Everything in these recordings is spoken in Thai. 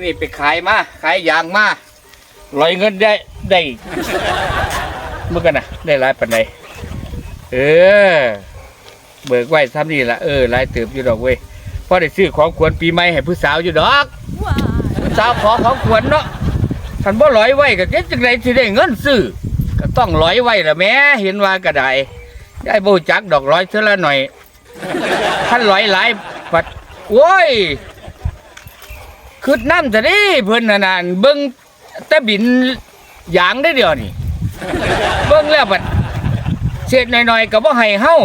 อนี้ไปขายมาขายยางมาลอยเงินได้ได้เมื่อกันนะได้หลายปันใดเออ เบิกไว้ทำนี่ละเออหลายเติบอยู่ดอกเว้ยพ่อได้ซื้อของขวัญปีใหม่ให้ผู้สาวอยู่ดอกผู้สาวขอของขวัญเนาะท่านบ่ลอยไว้ก็เจ๊จังไดสิได้เงินซื้อก็ต้องลอยไว้ละแม่เห็นว่าก็ได้ได้บูจักดอกร้อยเท่าละหน่อยท่านลอยหลายปัดโอ้ย คืดน้ำจะได้เพิ่นน่ะนานเบิ่งแต่บินยางได้เดียวนี่ เบิ่งแล้วบัดเศษหน่อยๆก็บ่ให้เฮา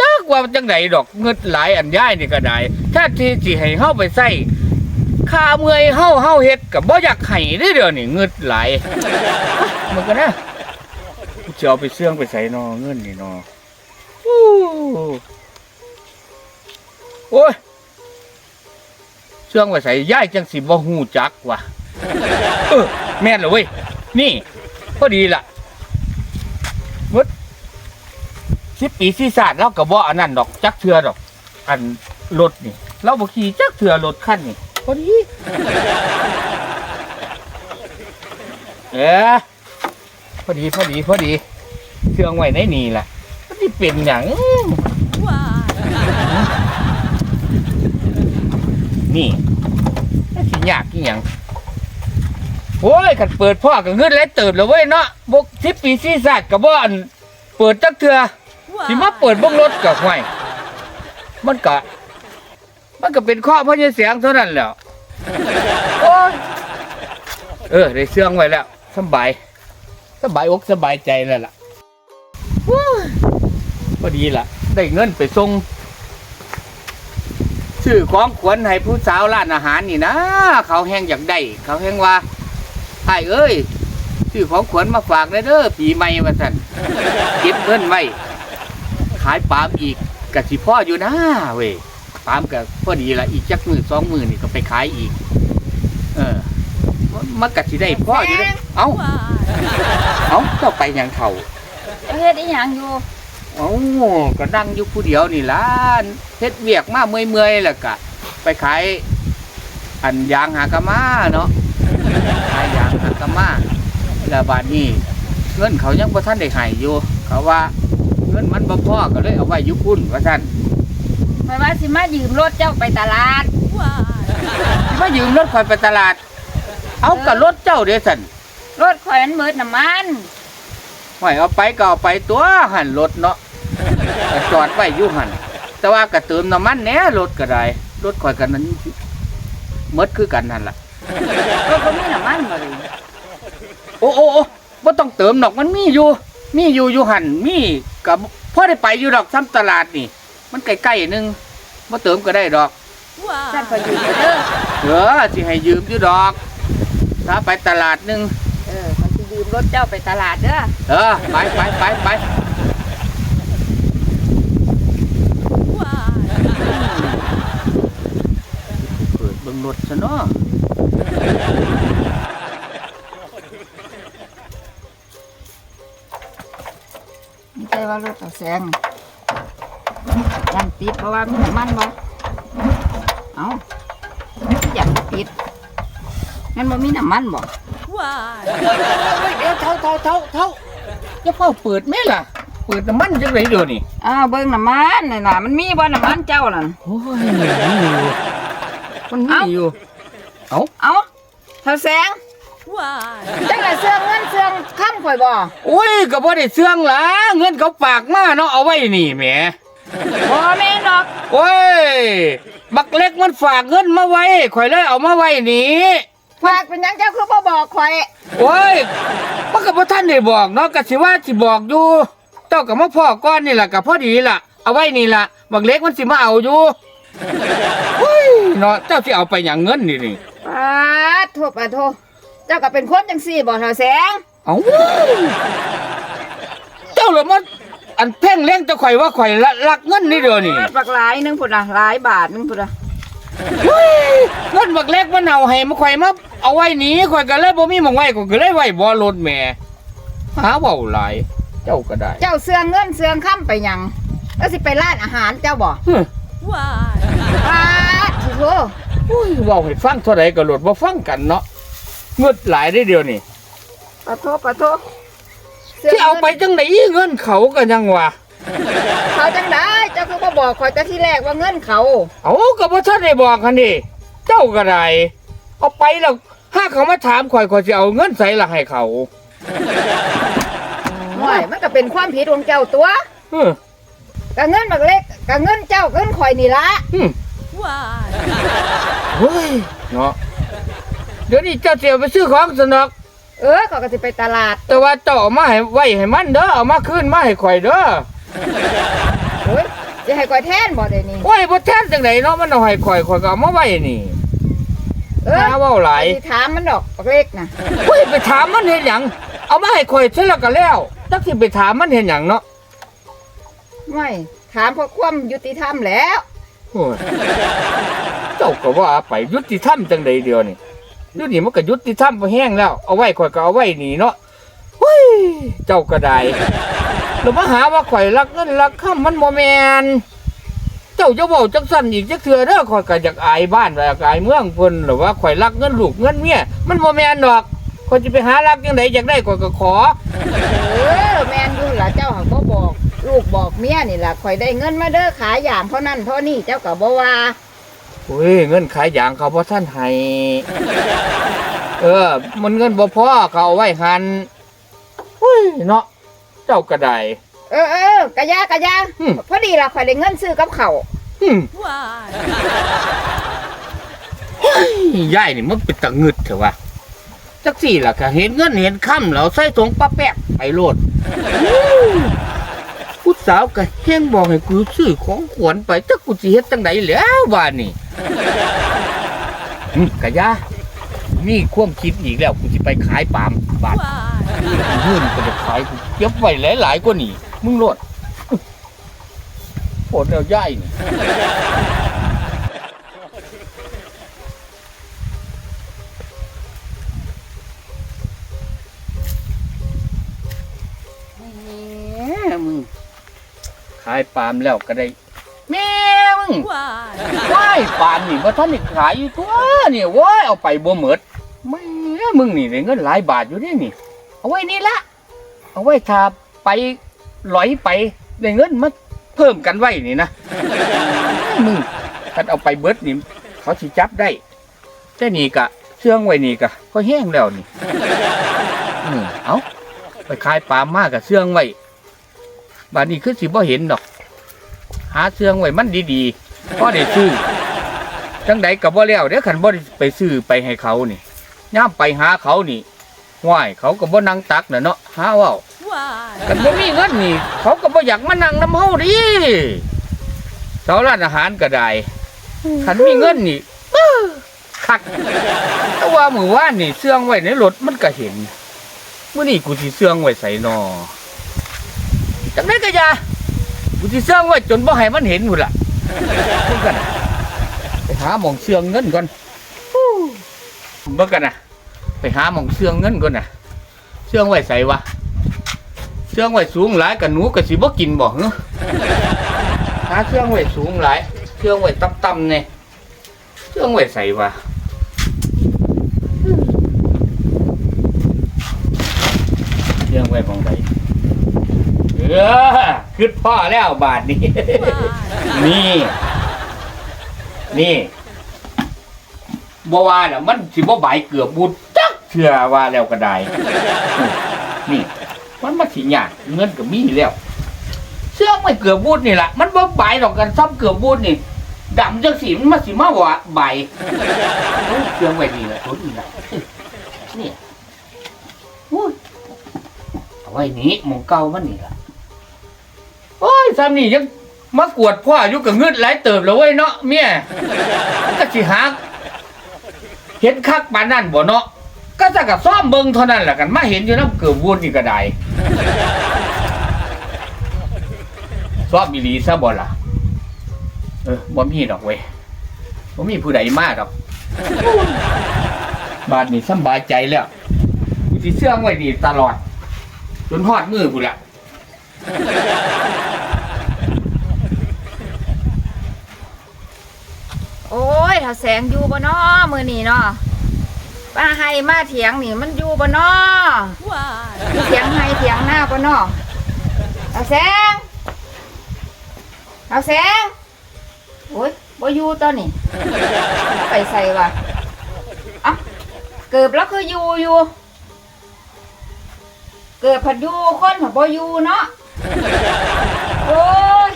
จักว่าจังไดดอกเงิดหลายอันย้ายนี่ก็ได้ ถ้าที่สิให้เฮาไปใส่ค่าเมื่อยเฮาเฮาเฮ็ดก็บ่อยากให้เด้อเดี๋ยวนี่เงิดหลายมันก็นะจะเอาไปเสื่องไปใส่นอเงินนี่นอโอ้ย เชื่องไว้ใส่ย่ายจังสิบ่ฮู้จักว่ะเออแม่นเหรอเว้ยนี่พอดีล่ะมดสิบปีสี่ศาสตร์เราก็บ่อันนั้นดอกจักเทือดอก อันรถนี่ เราบ่ขี่จักเทือรถคันนี่พอดีเออพอดีพอดีพอดีเชื่องไว้ในนี่แหละมันสิเป็นหยังนี่ไม่ สิยากกี่ยังโอ้ยขันเปิดพ่อกับเงินแล้วเติบแล้วเว้ยเนาะบกทิปปีซีซาดกับบ่อันเปิดจักเถื่อสิมาเปิดเบงรถกับห้วยมันก็มันก็เป็นข้อพระเสียงเท่านั้นแหล้วโอ้ยเออได้เสื่องไว้แล้วสบายสบายอกสบายใจแล้วล่ะโอ้ยพอดีล่ะ ได้เงินไปส่ง ซื้อของขวัญให้ผู้สาวร้านอาหารนี่นะ เขาแห้งอยากได้เขาแห้งว่าไอ้เอ้ยซื้อของขวัญมาฝากเลยเด้อปีใหม่ว่าสันเก็บเงินไว้ขายปาล์มอีกกะสิพ่ออยู่นะเว้ยปาล์มกับพอดีละอีกจักมือสองมือนี่ก็ไปขายอีก เออมันมันกะสิได้พ่ออยู่เด้อเอ้าเอ้าเจ้าไปหยังเขาเฮ็ดอีหยังอยู่ เอ้าก็นั่งอยู่ผู้เดียวนี่ล่ะเฮ็ดเวียกมาเมื่อยๆแล้วก็ไปขายอันยางหากะมาเนาะขายยางหากะมาแล้วบาดนี้เงินเขายังบ่ทันได้ให้อยู่เขาว่าเงินมันบ่พอก็เลยเอาไว้อยู่พุ่นว่าซั่นหมายว่าสิมายืมรถเจ้าไปตลาดสิมายืมรถข่อยไปตลาด เอากับรถเจ้าเด้ซั่นรถข่อยมันเบิดน้ำมัน ห้อยเอาไปก็เอาไปตัวหันรถเนาะก็จอดไว้อยู่หันแต่ว่าก็เติมน้ำมันแหน่รถก็ได้รถข่อยกันนั้นหมดคือกันนั่นล่ะรถก็มีน้ำมันบ่เลยโอ้โอ้โอ้บ่ต้องเติมดอกมันมีอยู่ มีอยู่อยู่หันมีกับพ่อได้ไปอยู่ดอกซ้ำตลาดนี่ มันใกล้ๆหนึงบ่เติมก็ได้ดอกฉันก็ยืมไปเด้อเออสิให้ยืมอยู่ดอก ถ้าไปตลาดหนึงเออข่อ ยสิยืมรถเจ้าไปตลาดเด้อเออไปไปไปไปเปิดเบิ่งรถซะเนาะไม่ใช่ว่ารถต่อแซงยันติดเพราะว่ามีน้ำมันบ่เอายันติดงั้นบ่มีน้ำมันบ่ เฮ้ยเดี๋ยวเท่าเท่าเท่าเท่าจะเฝ้าเปิดแม่ล่ะ เปิดน้ำมันจังไรเดี๋ยวนี้อ้าวเบิ่งน้ำมันนี่ล่ะมันมีบ่น้ำมันเจ้าล่ะโอ้ยมีอยู่มันมีอยู่เอ้าเอาเท่าแสงจังไดเสื่องเงินเสื่องค้ำข่อยบ่โอ้ยก็บ่ได้เสื่องหละเงินเขาฝากมาเนาะเอาไว้นี่แหมบ่แม่นดอกโอ้ย บักเล็กมันฝากเงินมาไว้ข่อยเลยเอามาไว้นี่ ฝากเป็นหยังเจ้าคือบ่บอกข่อยโอ้ยมันก็บ่ทันได้บอกเนาะก็สิว่าสิบอกอยู่เจ้ากับมาพ่อก้อนนี่ล่ะก็พอดีล่ะ เอาไว้นี่ล่ะบักเล็กมันสิมาเอาอยู่เฮ้ยเนาะเจ้าสิเอาไปหยังเงินนี่นี่ปาดโทษปาดโทษเจ้าก็เป็นคนจังซี่บ่เท่าแสงเอาเจ้าเหรอมันอันเพ่งเลี้ยงเจ้าข่อยว่าข่อยละลักเงินนี่เด้อนี่ปักหลายหนึงพุ่นน่ะหลายบาทหนึงพุ่นน่ะเฮ้ยเงินบักเล็กมันเอาให้มาข่อยมา เอาไว้หนีข่อยก็เลยบ่มีหมองไว้ข่อยก็เลยไว้บ่รถแหม่หาเว้าหลายเจ้าก็ได้เจ้าเสื่องเงินเสื่องค้ำไปหยังแล้วสิไปร้านอาหารเจ้าบ่ฮึปาดโทษโอ้ยเว้าให้ฟังเท่าใดก็โลดบ่ฟังกันเนาะเงืดหลายได้เดียวนี่ปะโทปะโทที่เอาไปจังไดเงินเขาก็ยังวะเขาจังได้เจ้าคือบ่บอกข่อยแต่ที่แรกว่าเงินเขา เอาก็บ่ทันได้บอกกันนี่เจ้าก็ได้เอาไปแล้ว ถ้าเขามาถามข่อยข่อยสิเอาเงินใส่ละให้เขาห่วยมันก็เป็นความผิดของเจ้าตัวเออ กะเงินบักเล็กกะเงินเจ้าเงินข่อยนี่ละอืม Why? เฮ้ยเนาะเดี๋ยวนี้เจ้าเสียไปซื้อของสนอก เออเขาก็สิไปตลาดแต่ว่าเจ้าเอามาให้ไว้ให้มันเด้อเอามาคืนมาให้ข่อยเด้อโอ้ยจะให้ข่อยแทนบ่ได้นี่ไว้บ่แทนจังไดเนาะมันเอาให้ข่อยข่อยก็เอามาไว้นี่ เออหาเว้าหลาย สิถามมันดอกบักเล็กน่ะเฮ้ยไปถามมันเห็นหยังเอามาให้ข่อยเสร็จแล้วก็แล้วจักสิไปถามมันเห็นหยังเนาะไม่ถามเพราะความยุติธรรมแหล้ว โอ้ยเจ้าก็ว่าไปยุติธรรมจังใดเดียวนี่เดี๋ยวนี้มันก็ยุติธรรมไปแห้งแล้ว เอาไว้ข่อยก็เอาไว้นี่เนาะเฮ้ยเจ้าก็ได้แล้วมาหาว่าข่อยรักเงินรักคำมันบ่แมน เจ้าจะเว้าจังสั่นอีกจักเทื่อเด้อข่อยก็อยากอายบ้านอยากอายเมืองเพิ่นหรือว่าข่อยรักเงินลูกเงินเมียมันบ่แม่นดอกข่อยสิไปหารักจังไดอยากได้ข่อยก็ขอ เออแมนอยู่ล่ะเจ้าหักบ่บอก ลูกบอกเมียนี่ล่ะข่อยได้เงินมาเด้อขายอย่างเท่านั้นเท่านี้เจ้าก็บ่ว่าโอ้ยเงินขายยางเขาพอท่านให้ เออ มันเงินบ่พอเขาเอาไว้หันเฮ้ยเนาะเจ้าก็ได้ เออเออๆกะยากะยาอืม พอดีล่ะข่อยได้เงินซื้อกับเขาวอืม Why? ยายนี่มันเป็นตะงึดเถอะวะจักสี่ล่ะก็เห็นเงินเห็นค่ำแล้วใส่ถุงปลาแป๊กไปโลดผู้สาวก็แห้งบอกให้กูซื้อของขวัญไปจักกูสิเฮ็ดจังไดแล้วบ้านนี่อืมกะยามีความคิดอีกแล้วกูสิไปขายปาล์มบาท Why? เงินก็จะขายกูเก็บไว้หลายๆกว่านี่ มึงโลดโหดเอาย่ายนี่แม่มึงขายปาล์มแล้วก็ได้ แม่มึง Why? ว้ายปาล์มนี่ว่าท่านนี่ขายอยู่ตัวเนี่ยว้ายเอาไปบ่หมดแม่มึงนี่ได้เงินหลายบาทอยู่นี่นี่ เอาไว้นี่ละเอาไว้ถ้าไปห ลอยไปได้เงินมาเพิ่มกันไว้นี่นะมึงถ้าเอาไปเบิดนี่เขาสิจับได้แต่นี่กะเชื่องไว้นี่กะก็แห้งแล้วนี่อืมเอาไปขายปลาล์มมากกับเชื่องไว้บาดนี้คือสิบ่เห็นดอก หาเชื่องไว้มันดีๆพอได้ซื้อจังใดกับบ่แล้วเดี๋ยวขันบ่ได้ไปซื้อไปให้เขานี่ย่ามไปหาเขานี่ว่ายเขาก็บ่นั่งตักน่ะเนาะหาเว่า Why? กันบ่มีเงินนี่ เขาก็บ่อยากมานั่งน้ำเฮาดิเสาร้านอาหารก็ได้คันมีเงินนี่คักแต่ว่ามือว่านนี่เสื่องไว้ในรถมันก็เห็นเมื้อนี้กูสิเสื่องไว้ใส่นอจังได๋ก็ยากูสิเสื่องไว้จนบ่ให้มันเห็นพุ่นล่ะเบิ่งกันไปหาหม่องเสื่องเงินก่อนเบิ่งกันนะไปหาหม่องเสื่องเงินก่อนนะเสื่องไว้ใส่วะ เชื่องไว้สูงหลายกับหนูกับสิบ่กินบ่เนาะหาเชื่องไว้สูงหลายเชื่องไว้ต่ำๆเนี่ยเชื่องไว้ใส่วะเชื่องไว้มองใดเออคือพ่อแล้วบาทนี้ Why? นี่ นี่บ่ว่าน่ะมันสิบ่ใบายเกือบบุดจักเชื่อว่าแล้วก็ได้นี่ มันมาสิยากเงินก็มีแล้วเสื้อไม่เกือบบูดนี่แหละมันบ่ใบดอกกันซ้ำเกือบบูดนี่ดำจังสีมันมาสิมาว่าใบเสื้อไว้ดีละทุนนี่ละนี่โอ้ยเอาไว้นี้มองเก่ามันนี่ละโอ้ยซ้ำนี่ยังมากวดพ่ออยู่กับเงินหลายเติบแล้วเว้ยเนาะเมียก็สิหาเห็นคักปานนั่นบ่เนาะ ก็จะกับซ่อมเบิงเท่านั้นแหละกันมาเห็นอยู่น้ำเกือบวุ้นนี่ก็ได้ซ่อมอีหลีซะบ่ล่ะ เออบ่มีดอกเว้ยบ่มีผู้ใดมาดอก บาดนี้สบายใจแล้วกูสิเชื่องไว้ดีตลอด จนฮอดมือกูละโอ้ย ถ้าแสงอยู่บ่เนาะมื้อนี้เนาะ ป้าให้มาเถียงนี่มันอยู่บ่นาะ Why? อยู่เถียงให้เถียงหน้าบ่นาะถ้าแสงถ้าแสงโอ้ยบ่อยู่ตอนนี้ไปใส่ว่ะอ้าเกือบแล้วคืออยู่อยู่เกิดผัดอยู่คนผัดบ่อยู่เนาะโอ้ย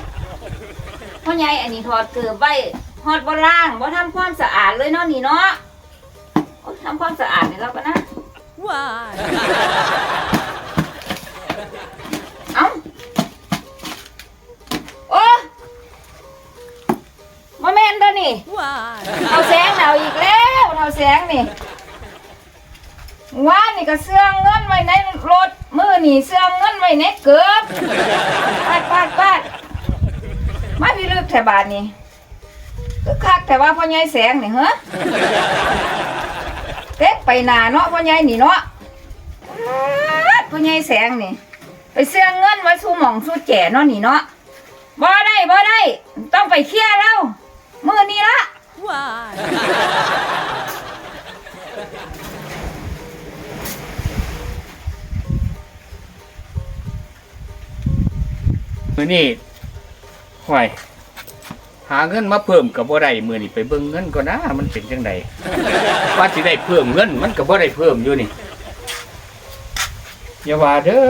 พ่อใหญ่อันนี้ถอดเกือบไว้ฮอดบ่ล่างบ่ทำความสะอาดเลยเนาะนี่เนาะ ทำความสะอาดนี่แล้วก็นะ Why? เอ้าโอ้มาแม่นตัวนี่ Why? เอาแสงเอาอีกแล้วเอาแสงนี่ว่านี่ก็เสื่องเงินไว้ในรถมือนี่เสื่องเงินไว้ในเกือบปาดปาดปาดมาพี่ลึกแถวบ้านนี่คือคักแต่ว่าพ่อใหญ่แสงนี่เหรอ เต็กไปหนาเนาะพ่อใหญ่นี่เนาะพ่อใหญ่แสงนี่ ไปเสื่องเงินไว้สู่หมองสู่แก่เนาะนี่เนาะบ่ได้บ่ได้ ต้องไปเคลียร์แล้วมือนี้ละมือนี่ห่วยหาเงินมาเพิ่มกับบ่ได้มือนี่ไปเบิ่งเงินก็นะมันเป็นจังได ว่าสิได้เพิ่มเงิน มันก็บ่ได้เพิ่มอยู่นี่อย่าว่าเด้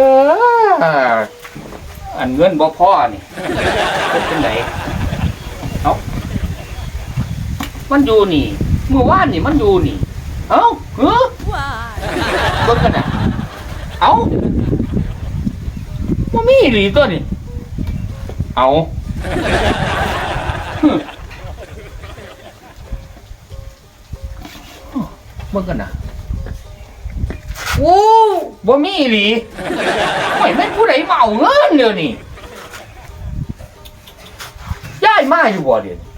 ออันเงินบ่พอนี่เป็นจังไดเอ้ามันอยู่นี่เมื่อวานนี่มันอยู่นี่ เอ้าเฮ้อเบิ่งกันน่ะเอ้าบ่มีอีหลีตัวนี่เอา เบิ่งกันนะโอ้บ่มีอีหลีไม่แม่นผู้ใดมาเอาเงินเดี๋ยวนี้ย้ายมาอยู่บ่เดี๋ยวนี้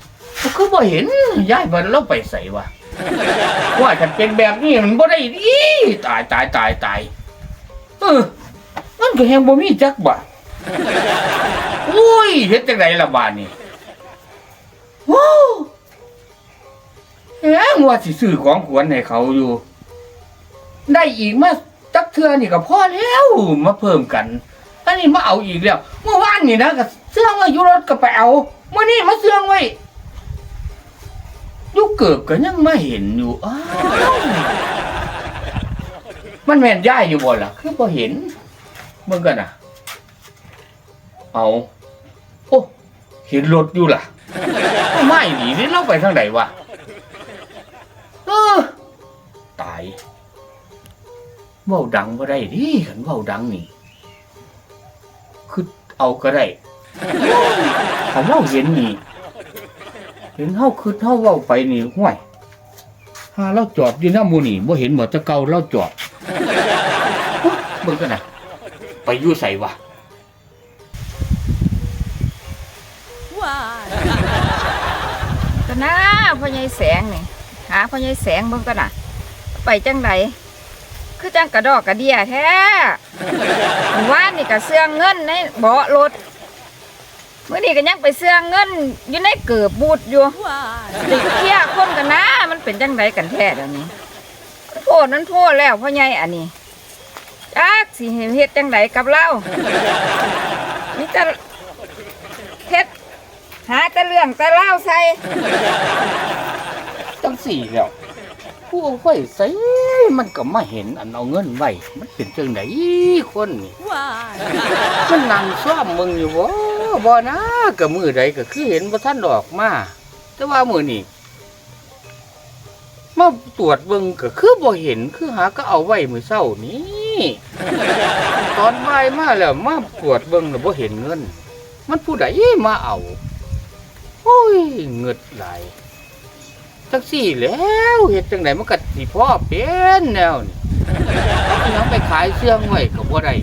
คือบ่เห็นย้ายมาแล้วไปใส่วะว่าฉันเป็นแบบนี้มันบ่ได้ดีตายตายตายตายเออมันก็แฮงบ่มีจักบาทอุ้ยเฮ็ดจังไดล่ะบาดนี้โอ้ เอ๊ะว่าสิซื้อของขวัญให้เขาอยู่ ได้อีกมาจักเทือนี่ก็พอแล้วมาเพิ่มกันอันนี้มาเอาอีกแล้วเมื่อวานนี่นะก็เสื่องไว้อยู่รถก็ไปเอาเมื่อนี้มาเสื่องไว้ยุเกิบก็ยังไม่เห็นอยู่อ้าวมันแม่นย่ายอยู่บ่ล่ะ คือบ่เห็นเมื่อกันน่ะ เอาโอ้เห็นรถอยู่ล่ะไม่หนีนี่เราไปทางไหนวะ ตายเว้าดังบ่ได้ดิขันเว้าดังนี่คือเอาก็ได้ขันเราเห็นนี่เห็นเฮาคือเฮาเว้าไปนี่ห่วยหาเราจอดอยู่หน้าหมูนี่บ่เห็นบ่แตะเก่าเราจอดโอ๊ยเบิ่งกันนะไปอยู่ใส่วะ Why? ก็นะพ่อใหญ่แสงนี่ หาพ่อใหญ่แสงเบิ่งก็น่ะ ไปจังไดคือจังกระดอกกระเดียแท้เมื่อวานนี่ก็เสื่องเงินในเบาะรถเมื้อนี้ก็ยังไปเสื่องเงินอยู่ในเกือบบูดอยู่ติเคลียคนกันนะมันเป็นจังไดกันแท้เดี๋ยวนี้โพดนั้นโพดแล้วพ่อใหญ่อันนี้จักสิเฮ็ดจังไดกับเรานี่จะเฮ็ดหาแต่เรื่องแต่เล่าใส่ จังสี่แล้วผู้เอาไว้ใส่มันก็มาเห็นอันเอาเงินไว้มันเป็นจังไดคนนี่ Why? มันนั่งซ้อมมึงอยู่บ่บ่นะก็มือใดก็คือเห็นบ่ทันดอกมาแต่ว่ามือนี่มาตรวจเบิ่งก็คือบ่เห็นคือหาก็เอาไว้มื้อเช้านี้ตอนบ่ายมาแล้วมาตรวจเบิ่งแล้วบ่เห็นเงิน มันผู้ใดมาเอาโอ้ยเงิดหลาย จังสี่แล้วเฮ็ดจังไดมันก็สิพ่อเป็นแนวนี่เอาอีหยังไปขายเสื้องไว้ก็บ่ได้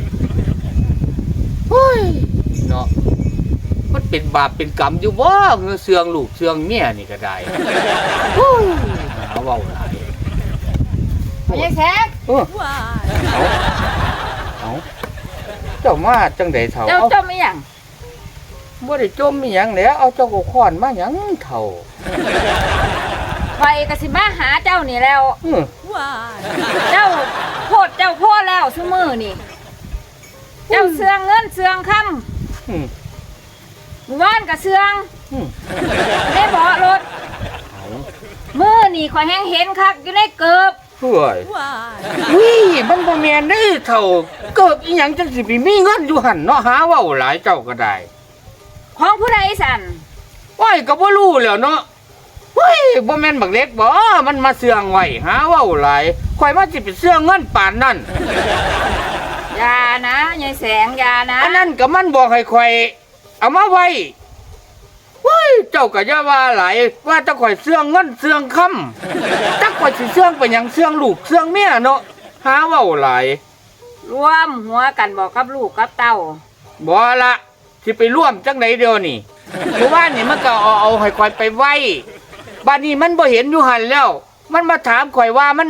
โอ้ยเนาะมันเป็นบาปเป็นกรรมอยู่บ่เงือเสื้องลูกเสื้องเมียนี่ก็ได้โอ้ยหาเว้าหลายพ่อใหญ่แสงเออ Why? เอาเอาเจ้ามาจังไดเฒ่าเจ้าเอาเจ้าไม่หยังบ่ได้จมอีหยังแหล้วเอาเจ้าก็ค้อนมาหยังเฒ่า ข่อยก็สิมาหาเจ้านี่แล้ว อืม Why? เจ้าโพดเจ้าโพดแล้วซุมือนี่ เจ้าเสืองเงินเสืองคอืมำหมู่บ้านกับเสืองอืมได้เบาะรถเอามือนี่ข่อยแห้งเห็นคักอยู่ในเกือบห่วย Why? วิมันบ่แม่นเด้อเท่าเกิดอีหยังจังสิไปมีเงินอยู่หั่นเนาะหาเว้าหลายเจ้าก็ได้ของผู้ใดสั่นว้ายก็บ่รู้แหล้วเนาะ เฮ้ยบ่แม่นบักเล็กบ่ มันมาเสื่องไว้หาเว้าหลายข่อยมาสิไปเสื่องเงินปานนั้นอยานะยายแสงอยานะอันนั้นก็มันบอกให้ข่อยเอามาไว้เฮ้ยเจ้าก็อย่าว่าหลายว่าแตะข่อยเสื่องเงินเสื่องค่ำจักข่อยสิเสื่องไปหยังเสื่องลูกเสื่องเมียเนาะหาเว้าหลายรวมหัวกันบอกกับลูกกับเต้าบ่ละสิไปร่วมจังไหนเดียวนี่เพราะว่านี่มันก็เอาเอาให้ข่อยไปไว้ บ้านนี้มันบ่เห็นอยู่หันแล้ว มันมาถามข่อยว่ามัน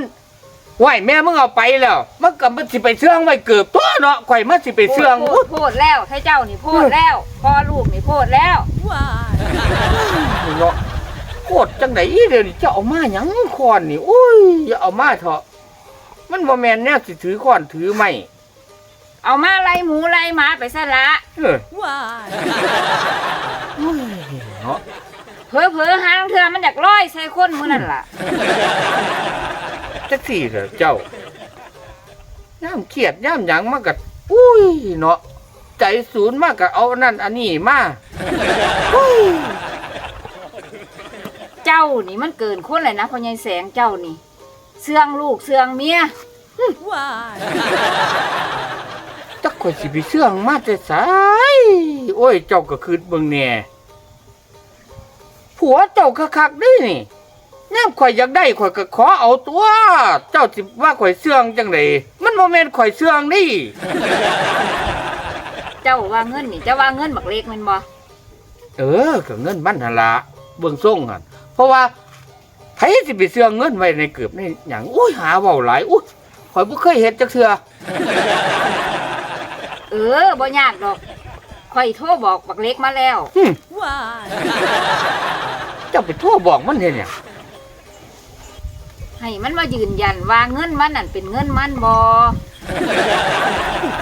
ไหวแม่มึงเอาไปแล้ว มันก็มันสิไปเสื่องไว้เกือบตัวเนาะข่อยมันสิไปเสื่องโพดโพดแล้วให้เจ้านี่โพดแล้วพ่อลูกนี่โพดแล้ว Why? เนาะโคตรจังไหนเดี๋ยวนี้จะเอามาหยังคอนนี่โอ้ยอย่าเอามาเถอะมันบ่แม่นแนวสิถือคอนถือไม้เอามาไล่หมูไล่หมาไปซะละเออ Why? เนาะ เผลอเผลอๆหางเธอมันอยากร้อยใส่คนมือนั่นล่ะ จักสี่เถอะเจ้าย่ามเครียดย่ามหยังมากัอุ้ยเนาะใจศูนย์มากกับเอาอันนั่นอันนี้มาอุ้ยเจ้านี่มันเกินคนเลยนะพ่อใหญ่แสงเจ้านี่ เสื่องลูกเสื่องเมีย Why? จักข่อยสิไปเสื่องมาแต่สายโอ้ยเจ้าก็คืดเบิ่งแหน่ ผัวเจ้าคักๆเด้นี่ย่ามข่อยอยากได้ข่อยก็ขอเอาตัว เจ้าสิว่าข่อยเสื่องจังไดมันบ่แม่นข่อยเสื่องนี่ เจ้าว่าเงินนี่เจ้าว่าเงินบักเล็กแมันบ่เออก็เงินมันหั่นละเบิ่งส่งหั่นเพราะว่าไผสิไปเสื่องเงินไว้ในเกือบในหยังอุ้ยหาเว้าหลายอุ้ยข่อยบ่เคยเฮ็ดจักเทื่อเออบ่ยากดอกข่อยโทรบอกบักเล็กมาแล้ว หึ Why? เจ้าไปโทรบอกมันเฮ็ดหยังให้มันมายืนยันว่าเงินมันนั่นเป็นเงินมันบ่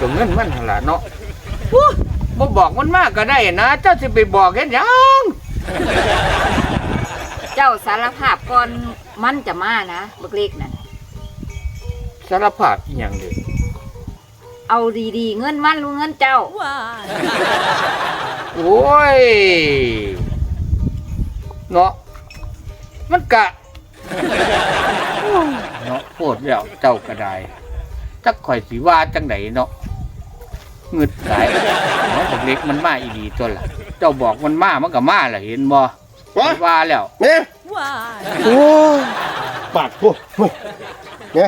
ก็เงินมันหั่นล่ะเนาะอุ๊ยบ่บอกมันมากก็ได้นะ เจ้าสิไปบอกเฮ็ดหยังเจ้าสารภาพก่อนมันจะมานะบักเล็กนั่นสารภาพอีหยังเด้เอาดีๆ เงินมันหรู้เงินเจ้า Why? โอ้ย เนาะมันกะเนาะโพดแล้วเจ้าก็ได้จักข่อยสิว่าจังไดเนาะเงึดหลายเนาะบักเล็กมันมาอีดีตัวละเจ้าบอกมันมามันก็มาล่ะเห็นบ่วะว่าแล้วแม่ Why? โอ้ยปากโอ้เฮ้ยแม่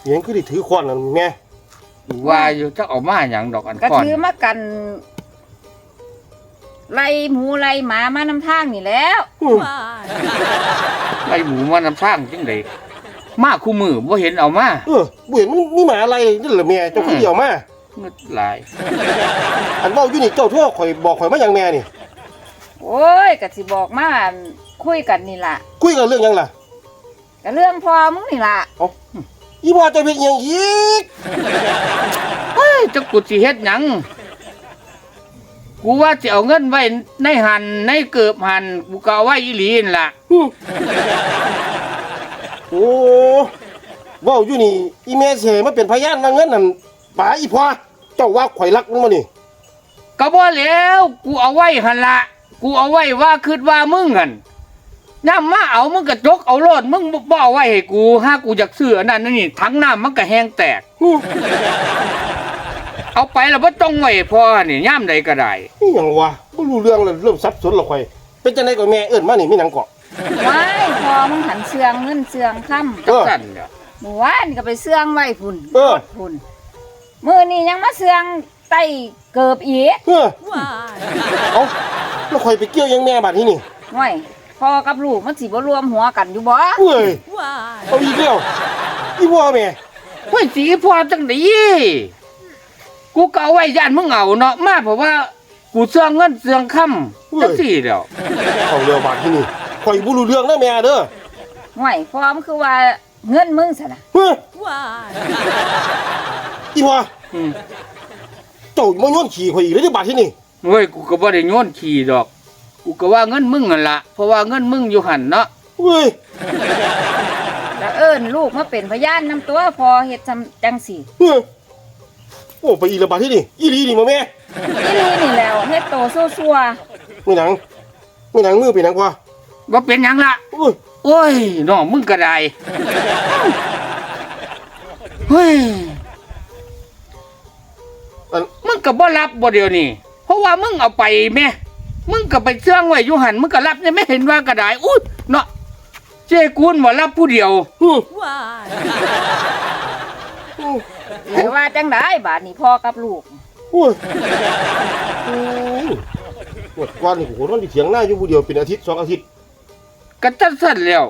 เสียงคือได้ถือขวานนั่นแม่ว่าอยู่จักเอามาหยังดอกอันก็ก่อนถือมากัน ไล่หมูไล่หมามานำทางนี่แหล้วอืม Why? ไล่หมูมานำทางจังไดมาคู่มือบ่เห็นเอามาเออบ่เห็นมันมีหมาอะไรนี่เหรอแม่เจ้าคนเดียวมาเงึดหลาย อันเว้าอยู่นี่เจ้าโทั่วข่อยบอกข่อยมาอย่างแม่นี่ โอ้ยก็สิบอกมาคุยกันนี่ล่ะคุยกันเรื่องหยังล่ะก็เรื่องพอมึงนี่ล่ะอีพ่อเจะเป็นหยังอีก เฮ้ยจักกูสิเฮ็ดหยัง กูว่าสิเอาเงินไว้ในหันในเกือบหันกูก็เอาไว้อีหลีนล่ะอืมโอ้เว้าอยู่นี่อีแม่เสมาเป็นพยานว่าเงินนั่นป๋าอีพ่อเจ้าว่าข่อยรักมันมานี่ก็บ่แล้ว กูเอาไว้หันละ กูเอาไว้ว่าคิดว่ามึงหันน้ำมาเอามึงก็จกเอาโลดมึงบ่บ่เอาไว้ให้กูห้ากูอยากซื้ออันนั้นอันนี่ทั้งน้ำมันก็แห้งแตกอืม เอาไปแล้วบ่ต้องไว้พอนี่ย่ามใดก็ได้นี่หยังวะบ่รู้เรื่องเลยเริ่มสับสนและข่อย เป็นจังไดก็แม่เอิ้นมานี่มีหยังเกาะไว้พอมึงหันเสืองเงินเสืองค่ำจังสั่นเด้อหมู่ว่านก็ไปเสืองไว้พุ่นเออพุ่นมือนี่ยังมาเสืองไต้เกิบอีกเออ Why? เอาแล้วข่อยไปเกี่ยวหยังแม่บัดนี้นี่ห่วยพ่อกับลูกมันสิบ่รวมหัวกันอยู่บ่เอ้ย Why? เอาอีกแล้วอีพ่อแม่ เฮ้ยสีพอจังได กูก็เอาไว้ย่านมึงเอาเนาะมาเพราะว่า กูเสื่องเงินเสื่องค่ำจังสี่เดียวเอาเร็วบาดที่นี่ข่อยบ่รู้เรื่องนะแม่เด้อห่วยพร้อมคือว่าเงินมึงซะนะเฮ้ย Why? อีพ่ออืมเจ้ามาโยนขี้ข่อยอีกแล้วที่บาดที่นี่เฮ้ยกูก็บ่ได้โยนขี่ดอก กูก็ว่าเงินมึงนั่นละเพราะว่าเงินมึงอยู่หันเนาะเฮ้ยแล้วเอิ้นลูกมาเป็นพยานนำตัวพอเฮ็ดจำจังสี่เฮ้ย โอ้ไปอีกแล้วบาดที่นี่อีหลีนี่มาแม่อีนี่นี่แล้วเฮ็ดโตซัวไม่หนังไม่หนังมือเป็นหนังพ่อว่าเป็นหยังละเอ้ยโอ้ยน้องมึงก็ได้เฮ้ยอันมึงก็บ่รับบ่เดียวนี่เพราะว่ามึงเอาไปแม่มึงก็ไปเชื่องไว้อยู่หันมึงก็รับเนี่ยไม่เห็นว่าก็ได้อุ้ยเนาะเจ้กูนบ่รับผู้เดียวเฮ้ย หรือว่าจังได๋บาทนี่พ่อกับลูกโอ้ยโอ้ยปวดกวนนี่โหนอนที่เถียงหน้าอยู่ผู้เดียวเป็นอาทิตย์สองอาทิตย์กันจัดสั่นแล้ว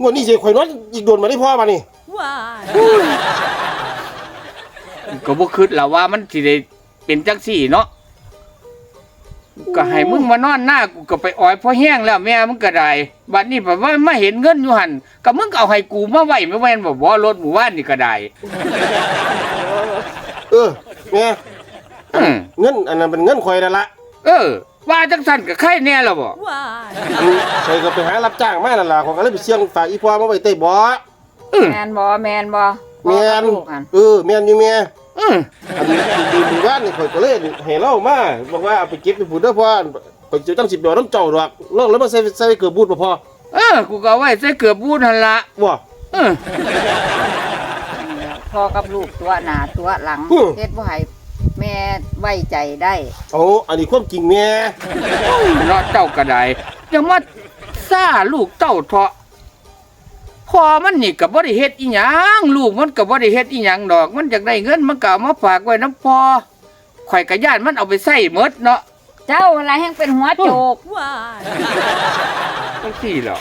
งวดนี้สิข่อยนอนอีกโดนมาได้พ่อมานี่ว้าก็บ่คิดแล้วว่ามันสิได้เป็นจังสี่เนาะ ก็ให้มึงมานอนหน้ากูก็ไปอ้อยพอแห้งแล้วแม่มึงก็ได้บัดนี้แบบว่ามาเห็นเงินอยู่หั่นก็มึงก็เอาให้กูมาไว้ไม่แม่นบ่บ่รถหมู่บ้านนี่ก็ได้เออแม่อืมเงินอันนั้นเป็นเงินข่อยนั่นละเออ ว่าจังสั่นก็ใครแน่แล้วบ่ Why? อันข่อยก็ไปหารับจ้างมานั่นล่ะข่อยก็เลยไปเสี่ยงฝากอีพ่อมาไว้ใต้เบ่อเออแม่นบ่แม่นบ่พ่อแม่กับนลูกอันเออแม่นอยู่แม่เอออันนี้ดูดูบ้านนี่ข่อยก็เลยให้เล่ามาบอกว่าเอาไปเก็บไปผูดเด้อพ่อข่อยจะต้องสิบดอกน้ำเจ้าดอกเลิกแล้วมาใส่ใส่เกือบบูดบ่พ่อเออกูก็เอาไว้ใส่เกือบบูดหั่นละบ่เออ พ่อกับลูกตัวหน้าตัวหลังอืมเฮ็ดบ่ให้แม่ไว้ใจได้เอาอันนี้ความจริงแม่เนาะเจ้าก็ได้อย่ามาซ่าลูกเต้าเถาะ พอมันนี่ก็บ่ได้เฮ็ดอีหยังลูกมันก็บ่ได้เฮ็ดอีหยังดอก มันอยากได้เงินมันก็เอามาฝากไว้น้ำพอข่อยก็ย่านมันเอาไปใช้หมดเนาะเจ้าอะไรแห่งเป็นหัวโจก Why? จังซี่แหล้ว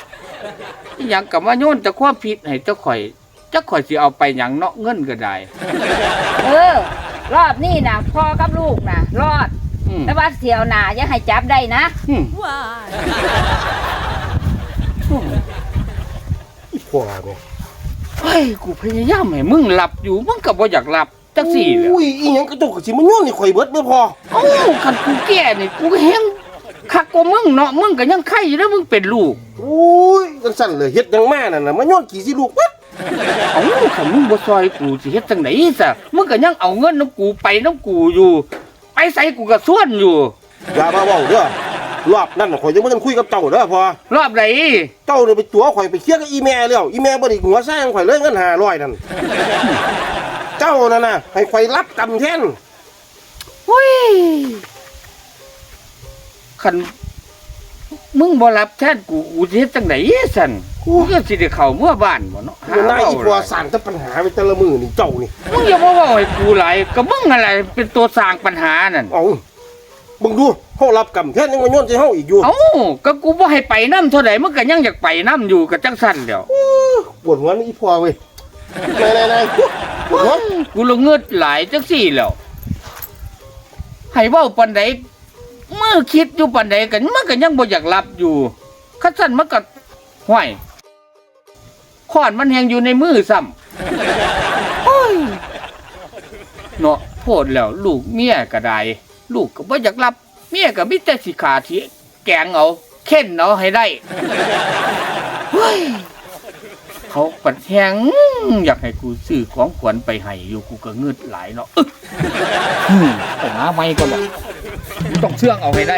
อีหยังก็มาโยนแต่ความผิดให้เจ้าข่อยเจ้าข่อยสิเอาไปหยังเนาะเงินก็ได้ เออ รอบนี้นะพ่อกับลูกนะรอดอืมแต่ว่าเสียวหนาอย่าให้จับได้นะอืม Why? อีพ่อแม่เฮ้ยกูพยายามให้มึงหลับอยู่มึงก็บ่อยากหลับจังซี่แหล้วอุ้ยอีหยังกระจกก็สิมันโยนนี่ข่อยเบิดแม่พ่อเอ้าคันกูแก่นี่กูก็แฮงคักกว่ามึงเนาะมึงก็ยังไข่อยู่แล้วมึงเป็นลูกอุ้ยจังสั่นเลยเฮ็ดหยังมานั่นน่ะมันโยนกี่สิลูกวัดเอ้าคันมึงบ่ซอยกูสิเฮ็ดจังไดซะมึงก็ยังเอาเงินน้ำกูไปน้ำกูอยู่ ไปใส่กูก็ส่วนอยู่อย่ามาเว้าเด้อ รอบนั้นน่ะข่อยยังบ่ทันคุยกับเจ้าเด้อพ่อรอบไหนเจ้าเนี่ยไปตัวข่อยไปเคลียร์กับอีแม่แล้วอีแม่บ่ได้หัวสร้างข่อยเลยเงิน500นั่นเจ้านั่นน่ะให้ข่อยรับกรรมแทนเฮ้ยคันมึงบ่รับแทนกูกูสิเฮ็ดจังไดสั่นกูก็สิได้เข้าเมื่อบ้านบ่เนาะหามันน่าอีเว้าพ่อหลายสร้างแต่ปัญหาไปแต่ละมื้อนี่เจ้านี่มึงอย่ามาเว้าให้กูหลายก็มึงอะไรเป็นตัวสร้างปัญหานั่นเอา เบิ่งดูเฮารับกรรมแทนยังมาโยนใส่เฮาอีกอยู่เอ้าก็กูบ่ให้ไปน้ำเท่าใดมึงก็ยังอยากไปน้ำอยู่กับจังสั่นเดียวปวดหัวนี่อีพ่อเว้ยนายๆๆปวดหัวกูละเงิดหลายจังสี่แล้วให้เว้าปันใดเมื่อคิดอยู่ปันใดกันมันก็ยังบ่อยากรับอยู่คัดสั่นมันก็ห้วยขอนมันแหงอยู่ในมือซ้ำโอ้ยเนาะโพดแล้วลูกเมียก็ได้ ลูกก็บ่อยากรับ เมียก็มีแต่สิขาที่แกงเอาเข็นเอาให้ได้เฮ้ยเขาปัดแหงอยากให้กูซื้อของขวัญไปให้อยู่กูก็เงืดหลายเนาะอึ๊ะอืมไปหาไม่ก็แบบต้องเชื่องเอาให้ได้